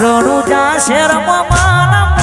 રણુજા શેરમાં મારા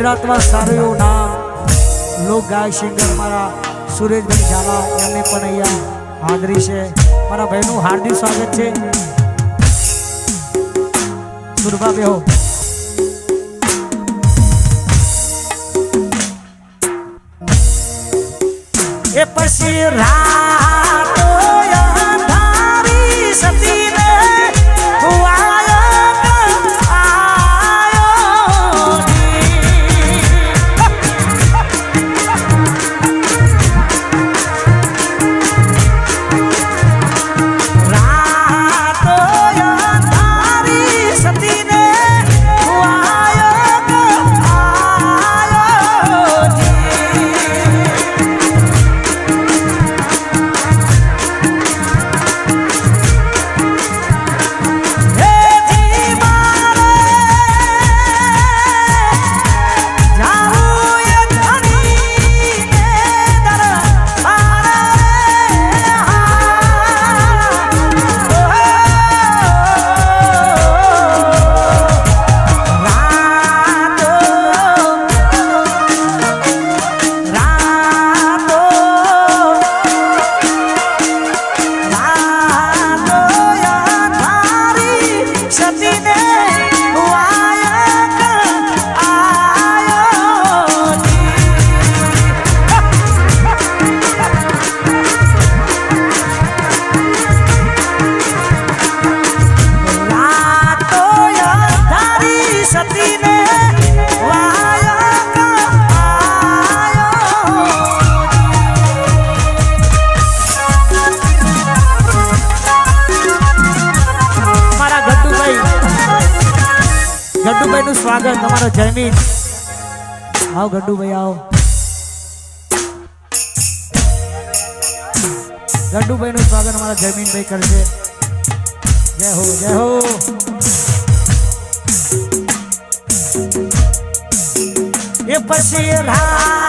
ગુજરાતમાં સારું એવું નામ. લોક ગાય સિંગર મારા સુરેશભાઈ ઝાલા, એમને પણ અહીંયા હાજરી છે. મારા ભાઈનું હાર્દિક સ્વાગત છે. સુરભા બેહો. એ પછી રા હાર્દિક સ્વાગત, તમારો જયમીત આવો ગડ્ડુ ભાઈ, આવો. ગડ્ડુભાઈ નું સ્વાગત અમારા જયમીનભાઈ કરશે. જય હો જય હો. એ પછી રા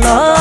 love.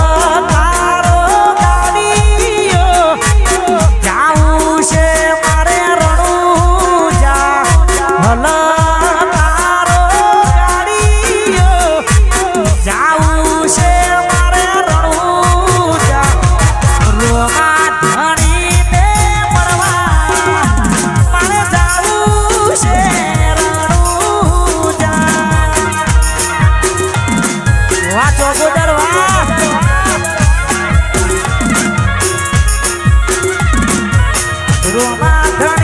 my time.